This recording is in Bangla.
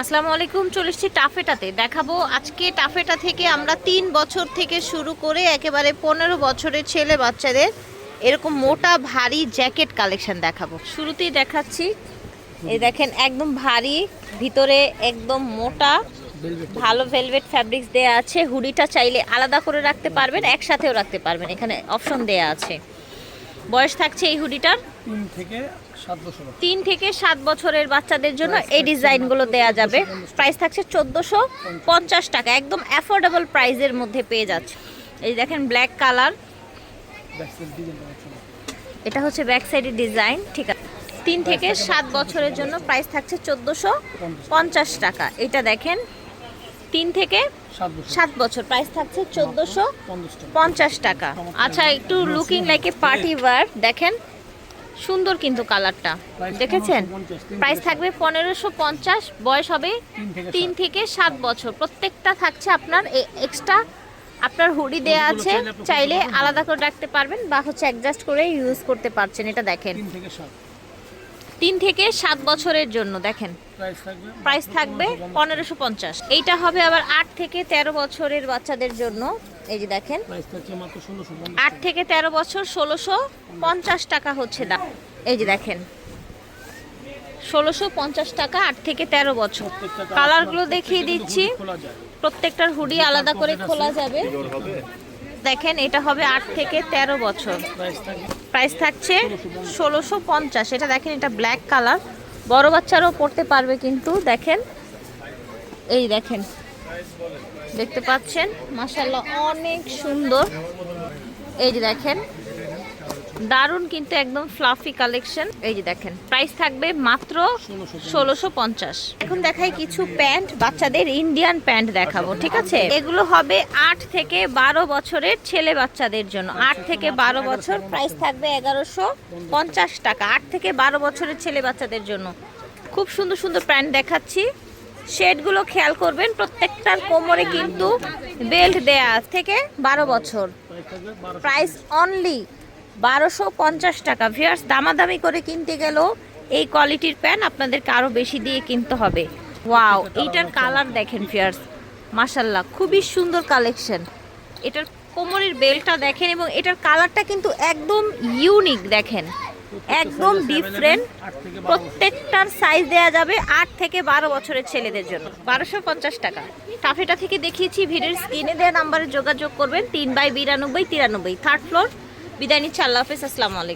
আসসালামু আলাইকুম, চলে এসেছি টাফেটাতে। দেখাবো আজকে টাফেটা থেকে আমরা তিন বছর থেকে শুরু করে একেবারে পনেরো বছরের ছেলে বাচ্চাদের এরকম মোটা, ভারী জ্যাকেট কালেকশন দেখাবো। শুরুতেই দেখাচ্ছি। এই দেখেন, একদম ভারী, ভিতরে একদম মোটা, ভালো ভেলভেট ফ্যাব্রিক্স দেয়া আছে। হুডিটা চাইলে আলাদা করে রাখতে পারবেন, একসাথেও রাখতে পারবেন। এখানে অপশন দেয়া আছে। বয়স থাকছে এই হুডিটার? থেকে তিন থেকে সাত বছরের বাচ্চাদের জন্য এই ডিজাইনগুলো দেয়া যাবে। প্রাইস থাকছে চোদ্দোশো পঞ্চাশ টাকা। একদম অ্যাফোর্ডেবল প্রাইসের মধ্যে পেয়ে যাচ্ছে। এই দেখেন ব্ল্যাক কালার। এটা হচ্ছে ব্যাক সাইডের ডিজাইন ঠিক আছে। তিন থেকে সাত বছরের জন্য প্রাইস থাকছে চোদ্দোশো পঞ্চাশ। টাকা। এটা দেখেন তিন থেকে সাত বছর। প্রাইস থাকছে চোদ্দোশো পঞ্চাশ টাকা। আচ্ছা একটু looking like a party wear দেখেন সুন্দর কিন্তু কালারটা। দেখেছেন? 1550, প্রাইস থাকবে পনেরোশো পঞ্চাশ বয়স হবে তিন থেকে সাত। বছর। প্রত্যেকটা থাকছে আপনার এক্সট্রা আপনার হুডি দেয়া আছে চাইলে? আলাদা করে রাখতে পারবেন বা হচ্ছে অ্যাডজাস্ট করে ইউজ করতে পারছেন এটা দেখেন। তিন থেকে সাত বছরের জন্য দেখেন। প্রাইস থাকবে প্রাইস থাকবে পনেরোশো পঞ্চাশ। এইটা হবে আবার আট থেকে তেরো বছরের বাচ্চাদের জন্য। এই যে দেখেন। আট থেকে তেরো বছর ষোলোশো পঞ্চাশ টাকা হচ্ছে দাম। এই যে দেখেন। ষোলোশো পঞ্চাশ টাকা আট থেকে তেরো বছর। কালারগুলো দেখিয়ে দিচ্ছি। প্রত্যেকটার হুডি আলাদা করে খোলা যাবে। দেখেন এটা হবে আট থেকে তেরো বছর। প্রাইস প্রাইস থাকছে ষোলোশো পঞ্চাশ। এটা দেখেন এটা ব্ল্যাক কালার বড় বাচ্চারাও পড়তে পারবে কিন্তু দেখেন। এই দেখেন। দেখতে পাচ্ছেন? মাসাল্লাহ অনেক সুন্দর। এই যে দেখেন, দারুণ কিন্তু একদম ফ্লাফি কালেকশন এই যে দেখেন প্রাইস থাকবে মাত্র ষোলোশো পঞ্চাশ। এখন দেখাই কিছু প্যান্ট, বাচ্চাদের ইন্ডিয়ান প্যান্ট দেখাবো, ঠিক আছে? এগুলো হবে আট থেকে বারো বছরের ছেলে বাচ্চাদের জন্য। আট থেকে বারো বছর প্রাইস থাকবে এগারোশো পঞ্চাশ টাকা। আট থেকে বারো বছরের ছেলে বাচ্চাদের জন্য। খুব সুন্দর সুন্দর প্যান্ট দেখাচ্ছি। শেডগুলো খেয়াল করবেন, প্রত্যেকটার কোমরে কিন্তু বেল্ট দেয়া থেকে বারো বছর। প্রাইস অনলি বারোশো পঞ্চাশ টাকা। ভিয়ার্স দামাদামি করে কিনতে গেলেও এই কোয়ালিটির প্যান আপনাদেরকে আরও বেশি দিয়ে কিনতে হবে। ওয়াও এইটার কালার দেখেন ভিয়ার্স মাসাল্লাহ খুবই সুন্দর কালেকশন। এটার কোমরের বেলটা দেখেন এবং এটার কালারটা কিন্তু একদম ইউনিক দেখেন। একদম ডিফারেন্ট প্রত্যেকটার সাইজ দেয়া যাবে আট থেকে বারো বছরের ছেলেদের জন্য। বারোশো পঞ্চাশ টাকা। টাফেটা থেকে দেখিয়েছি ভিডিওর স্ক্রিনে দেওয়া নাম্বারে যোগাযোগ করবেন। তিন বাই বিরানব্বই, তিরানব্বই। থার্ড ফ্লোর বিদায় নিচ্ছে, আল্লাহ হাফিজ, আসসালামু আলাইকুম।